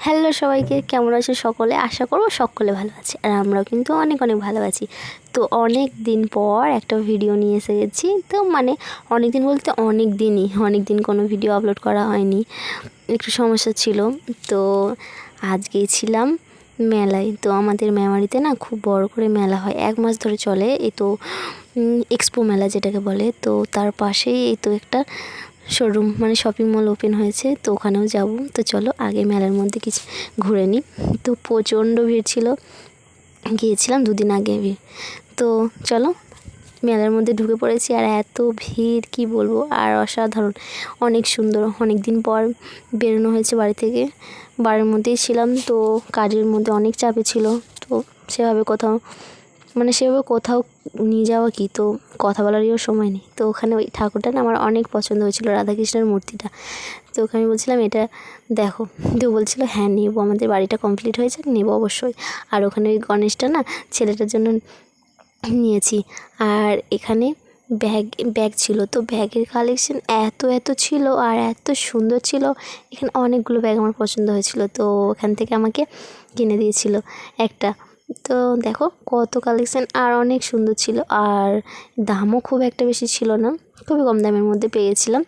Hello সবাইকে, কেমন আছে সকলে? আশা করব সকলে ভালো আছে আর আমরাও কিন্তু অনেক অনেক ভালো আছি। তো অনেক দিন পর একটা ভিডিও নিয়ে এসে গেছি তো মানে অনেক দিন বলতে অনেক দিনই, অনেক দিন কোনো ভিডিও আপলোড করা হয়নি। একটু সমস্যা ছিল। তো আজ গিয়েছিলাম মেলায়। তো আমাদের মেমারিতে না খুব বড় করে মেলা হয়। এক মাস ধরে চলে। এই তো এক্সপো মেলা যেটাকে বলে। তো তার পাশেই এই তো একটা শোরুম মানে শপিং মল ওপেন হয়েছে, তো ওখানেও যাব। তো চলো, আগে মেলার মধ্যে কিছু ঘুরে নিই তো প্রচণ্ড ভিড় ছিল, গিয়েছিলাম দুদিন আগে ভিড় তো চলো, মেলার মধ্যে ঢুকে পড়েছি, আর এত ভিড়, কি বলব? আর অসাধারণ। অনেক সুন্দর অনেক দিন পর বেরোনো হয়েছে বাড়ি থেকে। বাড়ির মধ্যেই ছিলাম, তো কাজের মধ্যে অনেক চাপে ছিল, তো সেভাবে কোথাও মানে সেভাবে কোথাও নিয়ে যাওয়া কি? তো কথা বলারও সময় নেই। তো ওখানে ওই ঠাকুরটা না আমার অনেক পছন্দ হয়েছিল, রাধাকৃষ্ণের মূর্তিটা। তো ওখানে বলছিলাম, এটা দেখো। তো বলছিল হ্যাঁ নেব। আমাদের বাড়িটা কমপ্লিট হয়েছে, নেব অবশ্যই। আর ওখানে ওই গণেশটা না ছেলেটার জন্য নিয়েছি। আর এখানে ব্যাগ ব্যাগ ছিল। তো ব্যাগের কালেকশন এত এত ছিল আর এত সুন্দর ছিল। এখানে অনেকগুলো ব্যাগ আমার পছন্দ হয়েছিল। তো ওখান থেকে আমাকে কিনে দিয়েছিল একটা। তো দেখো কত কালেকশান আর অনেক সুন্দর ছিল আর দামও খুব একটা বেশি ছিল না, খুবই কম দামের মধ্যে পেয়েছিলাম।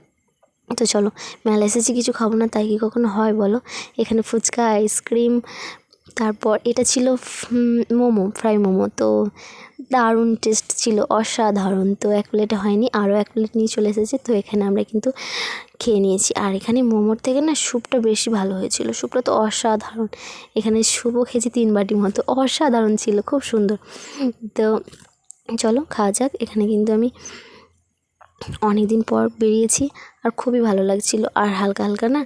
তো চলো মেলা এসেছি, কিছু খাব না, তাই কি কখনো হয় বলো? এখানে ফুচকা আইসক্রিম তারপর এটা ছিল মোমো, ফ্রাই মোমো। তো দারুণ টেস্ট ছিল, অসাধারণ। তো এক প্লেটে হয়নি আরও এক প্লেট নিয়ে চলে এসেছে। তো এখানে আমরা কিন্তু খেয়ে নিয়েছি। আর এখানে মোমোর থেকে না স্যুপটা বেশি ভালো হয়েছিল। স্যুপটা তো অসাধারণ। এখানে স্যুপও খেয়েছি তিন বাটি মতো। অসাধারণ ছিল, খুব সুন্দর। তো চলো, খাওয়া যাক। এখানে কিন্তু আমি অনেক দিন পর বেরিয়েছি। আর খুবই ভালো লাগছিল। আর হালকা হালকা না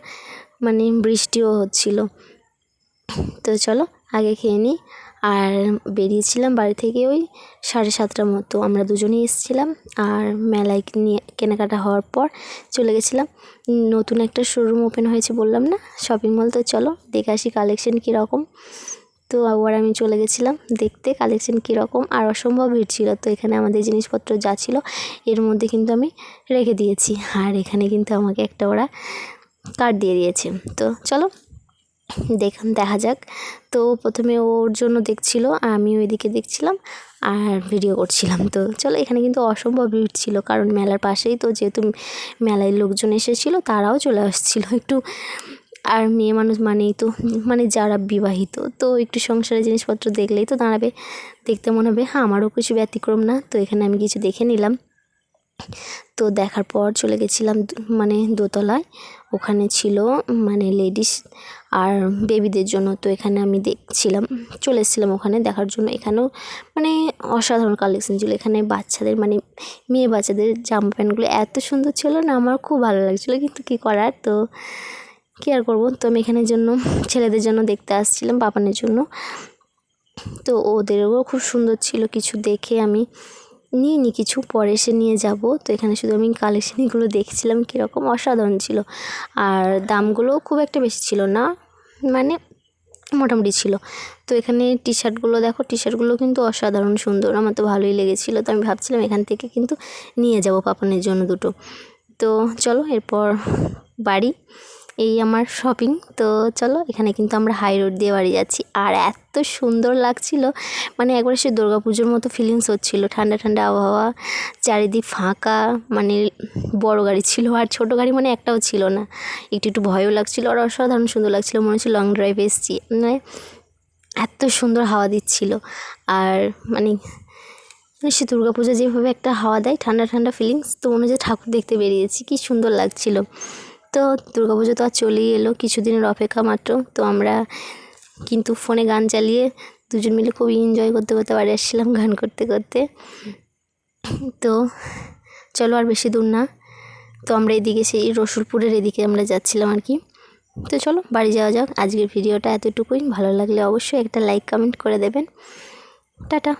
মানে বৃষ্টিও হচ্ছিল। তো চলো, আগে খেয়ে নিই। আর বেরিয়েছিলাম বাড়ি থেকে ওই সাড়ে সাতটার মতো। আমরা দুজনেই এসেছিলাম আর মেলায় নিয়ে, কেনাকাটা হওয়ার পর চলে গেছিলাম। নতুন একটা শোরুম ওপেন হয়েছে বললাম না শপিং মল তো চলো, দেখে আসি কালেকশন কীরকম। তো আবার আমি চলে গেছিলাম দেখতে কালেকশন কীরকম। আর অসম্ভব ভিড় ছিল, তো এখানে আমাদের জিনিসপত্র যা ছিল, এর মধ্যে কিন্তু আমি রেখে দিয়েছি। আর এখানে কিন্তু আমাকে একটা ওরা কার্ড দিয়ে দিয়েছে। তো চলো দেখ দেখা যাক। তো প্রথমে ওর জন্য দেখছিল আমি ওইদিকে দেখছিলাম আর ভিডিও করছিলাম। তো চলো, এখানে কিন্তু অসম্ভব ভিড় ছিল, কারণ মেলার পাশেই তো যেহেতু মেলায় লোকজন এসেছিল, তারাও চলে আসছিল একটু। আর মেয়ে মানুষ মানেই তো মানে যারা বিবাহিত, তো একটু সংসারের জিনিসপত্র দেখলেই তো দাঁড়াবে। দেখতে মনে হবে হ্যাঁ আমারও কিছু ব্যতিক্রম না। তো এখানে আমি কিছু দেখে নিলাম। তো দেখার পর চলে গেছিলাম মানে দোতলায়। ওখানে ছিল মানে লেডিস আর বেবিদের জন্য। তো এখানে আমি দেখছিলাম, চলে এসেছিলাম ওখানে দেখার জন্য। এখানেও মানে অসাধারণ কালেকশন ছিল। এখানে বাচ্চাদের মানে মেয়ে বাচ্চাদের জামা প্যান্টগুলো এত সুন্দর ছিল না, আমার খুব ভালো লাগছিল। কিন্তু কী করার? তো কী আর করব? তো আমি এখানের জন্য, ছেলেদের জন্য দেখতে আসছিলাম পাপানের জন্য। তো ওদেরও খুব সুন্দর ছিল কিছু দেখে আমি। নিয়ে নি, কিছু পরে এসে নিয়ে যাব। তো এখানে শুধু আমি কালেকশানগুলো দেখছিলাম, কীরকম অসাধারণ ছিল। আর দামগুলোও খুব একটা বেশি ছিল না মানে মোটামুটি ছিল। তো এখানে টি শার্টগুলো দেখো টি শার্টগুলো কিন্তু অসাধারণ সুন্দর, আমার তো ভালোই লেগেছিলো। তো আমি ভাবছিলাম এখান থেকে কিন্তু নিয়ে যাব পাপনের জন্য দুটো। তো চলো, এরপর বাড়ি। এই আমার শপিং তো চলো, এখানে কিন্তু আমরা হাই রোড দিয়ে বাড়ি যাচ্ছি। আর এত সুন্দর লাগছিল। মানে একবার সে দুর্গা পুজোর মতো ফিলিংস হচ্ছিল। ঠান্ডা ঠান্ডা আবহাওয়া, চারিদিক ফাঁকা মানে বড় গাড়ি ছিল। আর ছোট গাড়ি মানে একটাও ছিল না। একটু একটু ভয়ও লাগছিল আর অসাধারণ সুন্দর লাগছিল। মনে হচ্ছে লং ড্রাইভ এসেছি। মানে এত সুন্দর হাওয়া দিচ্ছিল। আর মানে সে দুর্গা পুজো যেভাবে একটা হাওয়া দেয়, ঠান্ডা ঠান্ডা ফিলিংস তো মনে হচ্ছে ঠাকুর দেখতে বেরিয়েছি। কি সুন্দর লাগছিল। তো পুজো তো আর চলেই এলো, কিছুদিনের অপেক্ষা মাত্র। তো আমরা কিন্তু ফোনে গান চালিয়ে দুজন মিলে খুবই এনজয় করতে করতে বাড়ি আসছিলাম গান করতে করতে। তো চলো আর বেশি দূর না। তো আমরা এদিকে সেই রসুলপুরের এদিকে আমরা যাচ্ছিলাম আর কি। তো চলো বাড়ি যাওয়া যাক। আজকের ভিডিওটা এতটুকুই। ভালো লাগলে অবশ্যই একটা লাইক কমেন্ট করে দেবেন। টাটা।